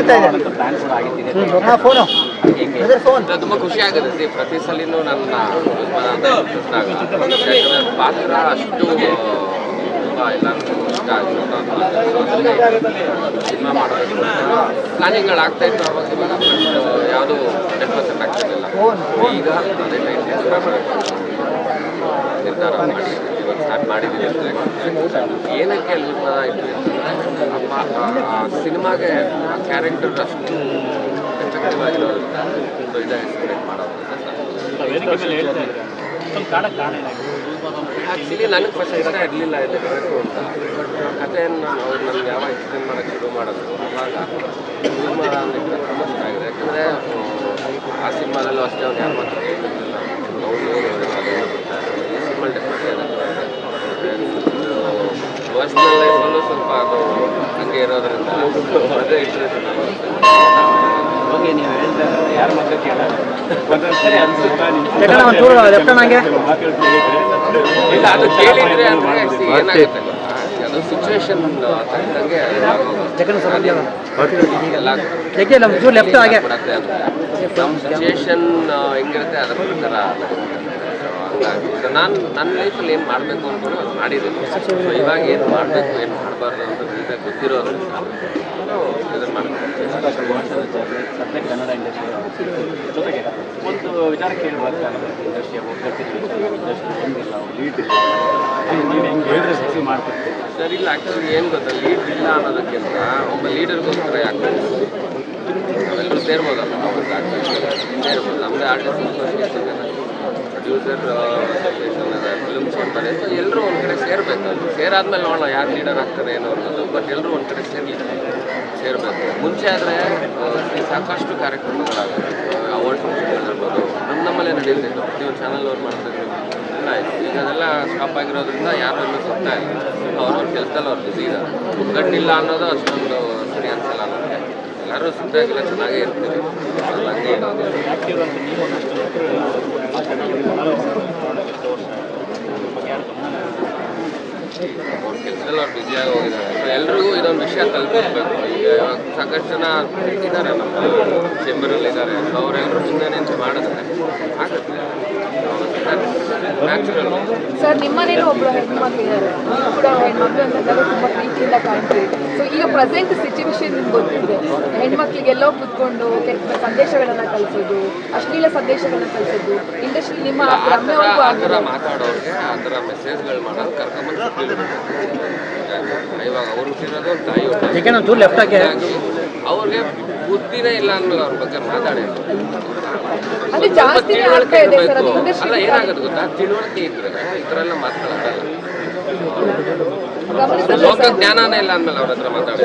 ಬರ್ತಾ ಇದೆ ಪ್ಲಾನ್ಸ್ ಕೂಡ ಆಗಿತ್ತಿದೆ ಹಾ ಫೋನು ಫೋನ್ ತುಂಬಾ ಖುಷಿ ಆಗುತ್ತೆ ಪ್ರತಿ ಸಲಿನೂ ನನ್ನ ಪಾತ್ರ ಅಷ್ಟು ಎಲ್ಲರಿಗೂ ಇಷ್ಟ ಆಗಿರೋದು ಸಿನಿಮಾ ಮಾಡಬೇಕು ಪ್ಲಾನಿಂಗ್ಗಳು ಆಗ್ತಾ ಇತ್ತು ಅವಾಗ ಇವಾಗ ಬಟ್ ಯಾವುದು ಹಂಡ್ರೆಡ್ ಪರ್ಸೆಂಟ್ ಆಗ್ತಿರ್ಲಿಲ್ಲ. ಈಗ ಅದೇ ಟೈಮ್ ನಿರ್ಧಾರ ಮಾಡಿ. ಸ್ಟಾರ್ಟ್ ಮಾಡಿದ್ದೀವಿ ಏನಕ್ಕೆ ಅಲ್ಲಿ ಉಸ್ಮಾನ ಆಯಿತು ಅಂತಂದ್ರೆ ಆ ಸಿನಿಮಾಗೆ ಆ ಕ್ಯಾರೆಕ್ಟರ್ ಅಷ್ಟು ಎಫೆಕ್ಟಿವ್ ಆಗಿರೋದ್ರಿಂದ ಸೊ ಇದೇ ಎಕ್ಸ್ಪೆಕ್ಟ್ ಮಾಡೋದು. ಆ್ಯಕ್ಚುಲಿ ನನಗೆ ಫಸ್ಟ್ ಇಷ್ಟ ಇರಲಿಲ್ಲ ಇದು ಬರಬೇಕು ಅಂತ. ಬಟ್ ಕಥೆಯನ್ನು ನಾನು ಅವ್ರು ನನಗೆ ಯಾವಾಗ ಎಕ್ಸ್ಪ್ಲೇನ್ ಮಾಡೋಕ್ಕೆ ಶುರು ಮಾಡೋದು ಅವಾಗ ಸಿನಿಮಾ ಅಂದರೆ ತುಂಬ ಚೆನ್ನಾಗಿದೆ. ಯಾಕಂದರೆ ಆ ಸಿನಿಮಾದಲ್ಲೂ ಅಷ್ಟೇ ಅವ್ನು ಯಾರು ಮಾತ್ರ ಕೇಳಿರಲಿಲ್ಲ ಅದೇ ಈ ಸಿನಿಮಾ ಡೆಫಿನೆಟ್ಲಿ ಪರ್ಸ್ನಲ್ ಲೈಫಲ್ಲೂ ಸ್ವಲ್ಪ ಅದು ಹಂಗೆ ಇರೋದ್ರಿಂದ ಅದೇ ಇಂಟ್ರೆಸ್ಟ್ ಓಕೆ ನೀವು ಹೇಳ್ತಾ ಯಾರ ಕೇಳಲ್ಲ. ಅನ್ಸುತ್ತಾ? ಇಲ್ಲ ಅದು ಕೇಳಿದ್ರೆ ಅಂದ್ರೆ see, ಏನಾಗುತ್ತೆ ಗೊತ್ತಾ? ಅದು ತಕ್ಕಂಗೆ ನಮ್ಮ ಸಿಚುವೇಶನ್ ಹೆಂಗಿರುತ್ತೆ ಅದ್ರ ಪ್ರಕಾರ ನಾನು ನನ್ನ ಲೈಫಲ್ಲಿ ಏನು ಮಾಡಬೇಕು ಅಂದ್ಕೊಂಡು ಅದು ಮಾಡಿದ್ದೀನಿ. ಸೊ ಇವಾಗ ಏನು ಮಾಡಬೇಕು ಏನು ಮಾಡಬಾರ್ದು ಅಂತ ಈಗ ಗೊತ್ತಿರೋದ್ರಿಂದ ಇದನ್ನು ಮಾಡ್ತೀನಿ. ಜೊತೆಗೆ ಒಂದು ವಿಚಾರ ಇಂಡಸ್ಟ್ರಿಯ ಹೇಳಿದ್ರೆ ಸರ್ ಇಲ್ಲ ಆ್ಯಕ್ಚುಲಿ ಏನು ಗೊತ್ತಾ? ಲೀಡ್ ಇಲ್ಲ ಅನ್ನೋದಕ್ಕಿಂತ ಒಬ್ಬ ಲೀಡರ್ಗೋಸ್ಕರ ಯಾಕೆ ನಾವೆಲ್ಲರೂ ಸೇರ್ಬೋದಲ್ಲ. ಅವ್ರಿಗೆ ಸೇರ್ಬೋದು. ನಮ್ಮದೇ ಆರ್ಟಿಸ್ಟ್ ಪ್ರೊಡ್ಯೂಸರ್ ಅಸೋಸಿಯೇಷನ್ ಫಿಲ್ಮ್ಸ್ ಅಂತಾರೆ ಇದೆ ಎಲ್ಲರೂ ಒಂದು ಕಡೆ ಸೇರಬೇಕು. ಸೇರಾದ್ಮೇಲೆ ನೋಡೋಣ ಯಾರು ಲೀಡರ್ ಆಗ್ತಾರೆ ಏನೋ ಅನ್ನೋದು ಬಟ್ ಎಲ್ಲರೂ ಒಂದು ಕಡೆ ಸೇರಲಿ, ಸೇರಬೇಕು. ಮುಂಚೆ ಆದರೆ ಸಾಕಷ್ಟು ಕಾರ್ಯಕ್ರಮಗಳಾಗುತ್ತೆ ಅವಾರ್ಡ್ ಫಂಕ್ಷನ್ಗಳಿರ್ಬೋದು ನಮ್ಮ ನಮ್ಮಲ್ಲೇ ನಡೆಯುತ್ತಿತ್ತು ನೀವು ಚಾನಲ್ ಅವ್ರು ಮಾಡ್ತಿದ್ರು ಆಯ್ತು ಈಗ ಅದೆಲ್ಲ ಸ್ಟಾಪ್ ಆಗಿರೋದ್ರಿಂದ ಯಾರು ಎಲ್ಲೂ ಸಿಗ್ತಾ ಇಲ್ಲ. ಅವ್ರವ್ರ ಕೆಲಸದಲ್ಲಿ ಅವ್ರು ಬಿಸಿ ಒಗ್ಗಟ್ಟಿಲ್ಲ ಅನ್ನೋದು ಅಷ್ಟೊಂದು ಸರಿ ಅನ್ಸಲ್ಲ. ಎಲ್ಲರೂ ಸುಂದರಾಗಿಲ್ಲ ಚೆನ್ನಾಗೇ ಇರ್ತೀವಿ ಅವ್ರ ಕೆಲಸದಲ್ಲಿ ಅವ್ರು ಬ್ಯುಸಿಯಾಗಿ ಹೋಗಿದ್ದಾರೆ ಎಲ್ರಿಗೂ ಇದೊಂದು ವಿಷಯ ತಲುಪಿಸ್ಬೇಕು. ಈಗ ಸಾಕಷ್ಟು ಜನ ಇದ್ದಾರೆ ನಮ್ಮ ಅವರೆಲ್ಲರೂ ಮುಂದೆ ನಿಂತು ಮಾಡಿದ್ರೆ ಆಗುತ್ತೆ. ಸರ್ ನಿಮ್ಮನೇನು ಒಬ್ರು ಹೆಣ್ಮಕ್ಳಿದ್ದಾರೆ ನೀವು ಕೂಡ ಹೆಣ್ಮಕ್ಳು ಅಂತಂದಾಗ ತುಂಬ ಪ್ರೀತಿಯಿಂದ ಕಾಣ್ತೀವಿ. ಸೊ ಈಗ ಪ್ರೆಸೆಂಟ್ ಸಿಚುವೇಶನ್ ನಿಮ್ಗೆ ಗೊತ್ತಿದೆ ಹೆಣ್ಮಕ್ಳಿಗೆಲ್ಲೋ ಕುತ್ಕೊಂಡು ಕೆಟ್ಟ ಸಂದೇಶಗಳನ್ನು ಕಳಿಸೋದು ಅಶ್ಲೀಲ ಸಂದೇಶಗಳನ್ನ ಕಳಿಸೋದು ಇಂಡಸ್ಟ್ರಿ ನಿಮ್ಮ ಆ ಥರ ರಮ್ಯವ್ರಿಗೂ ಆ ಥರ ಆಗಿದೆ ಮಾತಾಡೋರಿಗೆ ಆ ಥರ ಮೆಸೇಜ್ಗಳು ಮಾಡೋದು ಇವಾಗ ತಾಯಿ ಅವ್ರಿಗೆ ಬುದ್ಧಿನೇ ಇಲ್ಲ ಅನ್ನೋದು ಅವ್ರ ಬಗ್ಗೆ ಮಾತಾಡಿ. ಅದು ಇರಬೇಕು ಅಲ್ಲ ಏನಾಗುತ್ತೆ ಗೊತ್ತಾ? ತಿಳುವಳಿಕೆ ಇದ್ರೆ ಈ ಥರ ಎಲ್ಲ ಗಮನಿಸಿದ್ರೆ ಲೋಕ ಜ್ಞಾನನೇ ಇಲ್ಲ ಅಂದ್ಮೇಲೆ ಅವ್ರ ಹತ್ರ ಮಾತಾಡಿ.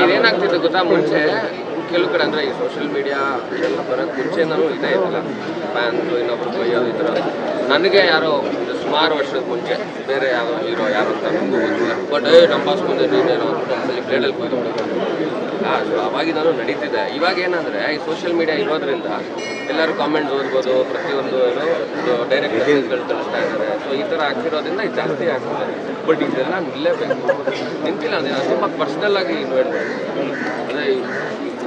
ಇದೇನಾಗ್ತಿತ್ತು ಗೊತ್ತಾ ಮುಂಚೆ? ಕೆಲವು ಕಡೆ ಅಂದ್ರೆ ಈ ಸೋಷಿಯಲ್ ಮೀಡಿಯಾ ಎಲ್ಲ ಬರೋಕ್ಕೆ ಮುಂಚೆ ನಾನು ಇದೇ ಇರಲಿಲ್ಲ ಫ್ಯಾನ್ಸು ಇನ್ನೊಬ್ರು ಬೈಯೋದು ಈ ಥರ. ನನಗೆ ಯಾರೋ ಸುಮಾರು ವರ್ಷದ ಮುಂಚೆ ಬೇರೆ ಯಾವ ಹೀರೋ ಯಾರು ಅಂತ ನಮಗೂ ಗೊತ್ತಿಲ್ಲ ಬಟ್ ಏ ನಮ್ಮ ಬಾಸ್ ಮುಂದೆ ನೀನೇನೋ ಒಂದ್ಸಲಿ ಪ್ಲೇಟಲ್ಲಿ ಕೊಯ್ದು ಅವಾಗಿದ್ದಾನು ನಡೀತಿದೆ. ಇವಾಗ ಏನಂದ್ರೆ ಈ ಸೋಷಿಯಲ್ ಮೀಡಿಯಾ ಇರೋದ್ರಿಂದ ಎಲ್ಲರೂ ಕಾಮೆಂಟ್ಸ್ ಓದ್ಬೋದು ಪ್ರತಿಯೊಂದು ಏನು ಡೈರೆಕ್ಟ್ ಮೆಸೇಜ್ಗಳು ಕಳಿಸ್ತಾ ಇದ್ದಾರೆ. ಸೊ ಈ ಥರ ಆಗ್ತಿರೋದ್ರಿಂದ ಇದು ಜಾಸ್ತಿ ಆಗ್ತದೆ. ಬಟ್ ಇದೆಲ್ಲ ನಿಲ್ಲಬೇಕು ನಿಂತಿಲ್ಲ ಅಂದರೆ ನಾನು ತುಂಬ ಪರ್ಸ್ನಲ್ ಆಗಿ ಇನ್ವೈಟ್ ಅಂದರೆ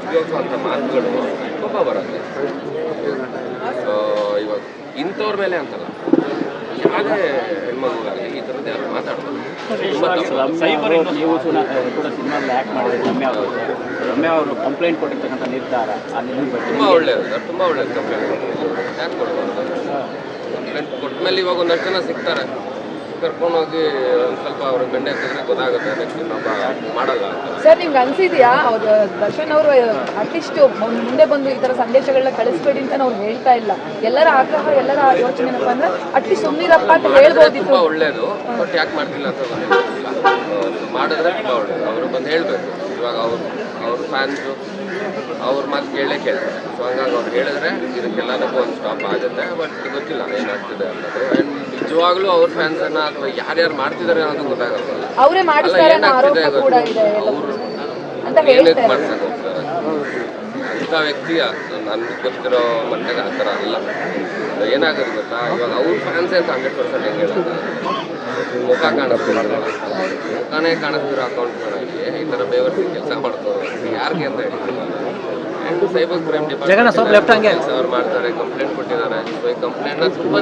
ಉದ್ಯೋಗ ಅಂತ ಮಾತುಗಳು ಕೋಪ ಬರುತ್ತೆ. ಸೊ ಇವಾಗ ಇಂಥವ್ರ ಮೇಲೆ ಅಂತಲ್ಲ. ಹೆಣ್ಮಗುಗಾಗಲಿ ಈ ಥರದ್ದು ಯಾರು ನೀವು ಕೂಡ ಸಿನಿಮಾದಲ್ಲಿ ಆ್ಯಕ್ಟ್ ಮಾಡಿದ್ರೆ ರಮ್ಯಾ ಅವರು. ರಮ್ಯಾ ಅವರು ಕಂಪ್ಲೇಂಟ್ ಕೊಟ್ಟಿರ್ತಕ್ಕಂಥ ನಿರ್ಧಾರ ಆ ಬಗ್ಗೆ. ತುಂಬ ಒಳ್ಳೆಯದು ಸರ್. ತುಂಬ ಒಳ್ಳೆಯದು ಕಂಪ್ಲೇಂಟ್ ಯಾಕೆ ಕಂಪ್ಲೇಂಟ್ ಕೊಟ್ಟ ಮೇಲೆ ಇವಾಗ ಒಂದಷ್ಟು ಜನ ಸಿಗ್ತಾರೆ. ಕರ್ಕೊಂಡೋಗಿ ಒಂದು ಸ್ವಲ್ಪ ಅವ್ರಿಗೆ ಬೆಂಡೆ ಹಾಕಿದ್ರೆ ಗೊತ್ತಾಗುತ್ತೆ ನೆಕ್ಸ್ಟ್ ಇನ್ನೊಬ್ಬ ಮಾಡಲ್ಲ ಅಂತ. ಸರ್ ನಿಮ್ಗೆ ಅನ್ಸಿದ್ಯಾ? ಅವ್ರ ದರ್ಶನ್ ಅವರು ಅಟ್ಲೀಸ್ಟ್ ಮುಂದೆ ಬಂದು ಈ ಥರ ಸಂದೇಶಗಳನ್ನ ಕಳಿಸ್ಬೇಡಿ ಅಂತ ನಾವು ಹೇಳ್ತಾ ಇಲ್ಲ. ಎಲ್ಲರ ಆಗ್ರಹ ಎಲ್ಲರ ಯೋಚನೆ ಏನಪ್ಪ ಅಂದ್ರೆ ಅಟ್ಲೀಸ್ಟ್ ಸುಮ್ಮನಿರಪ್ಪ ಅಂತ ಹೇಳ್ಬೋದಿತ್ತು. ತುಂಬ ಒಳ್ಳೆಯದು ಬಟ್ ಯಾಕೆ ಮಾಡ್ತಿಲ್ಲ ಅಂತ ಗೊತ್ತಿಲ್ಲ. ಮಾಡಿದ್ರೆ ತುಂಬ ಒಳ್ಳೆಯದು ಅವರು ಬಂದು ಹೇಳಬೇಕು. ಇವಾಗ ಅವರು ಅವ್ರ ಫ್ಯಾನ್ಸು ಅವ್ರ ಮಾತು ಕೇಳೇ ಕೇಳ್ತಾರೆ. ಸೊ ಹಂಗಾಗಿ ಅವ್ರು ಹೇಳಿದ್ರೆ ಇದಕ್ಕೆಲ್ಲದಕ್ಕೂ ಒಂದು ಸ್ಟಾಪ್ ಆಗುತ್ತೆ ಬಟ್ ಗೊತ್ತಿಲ್ಲ ಏನಾಗ್ತಿದೆ ಅನ್ನೋದು ಆ್ಯಂಡ್ ನಿಜವಾಗ್ಲೂ ಅವ್ರ ಫ್ಯಾನ್ಸನ್ನು ಅಥವಾ ಯಾರ್ಯಾರು ಮಾಡ್ತಿದ್ದಾರೆ ಅನ್ನೋದು ಗೊತ್ತಾಗಲ್ಲ. ಅವರೇ ಮಾಡಿಸ್ತಾರೆ ಅನ್ನೋ ಆರೋಪ ಕೂಡ ಇದೆ ಅವರು ಅಂತ ಏನಕ್ಕೆ ಹೇಳ್ತಾರೆ ಮಾಡ್ಸಕ್ಕೆ ಹೋಗ್ತಾರೆ. ಅಂಥ ವ್ಯಕ್ತಿಯ ನನಗೆ ಗೊತ್ತಿರೋ ಮಟ್ಟಿಗೆ ಆ ಥರ ಅಲ್ಲ. ಏನಾಗುತ್ತೆ ಗೊತ್ತಾ? ಇವಾಗ ಅವ್ರ ಫ್ಯಾನ್ಸೇ ಅಂತ ಹಂಡ್ರೆಡ್ ಪರ್ಸೆಂಟ್ ಹೆಂಗೆ ಹೇಳೋದು ಮುಖ ಕಾಣಿಸ್ತಿಲ್ಲ. ಮುಖನೇ ಕಾಣಿಸ್ತಿರೋ ಅಕೌಂಟ್ಗಳಲ್ಲಿ ಈ ಥರ ಬೇವರ್ಸಿ ಕೆಲಸ ಮಾಡ್ತಾರೆ. ಯಾರಿಗೆ ಅಂತ ಹೇಳಿ. ಸೈಬರ್ ಕ್ರೈಮ್ ಡಿಪಾರ್ಟ್ಮೆಂಟ್ ಕೆಲಸ ಅವ್ರು ಮಾಡ್ತಾರೆ ಕಂಪ್ಲೇಂಟ್ ಕೊಟ್ಟಿದ್ದಾರೆ. ಸೊ ಈ ಕಂಪ್ಲೇಂಟ್ನ ತುಂಬ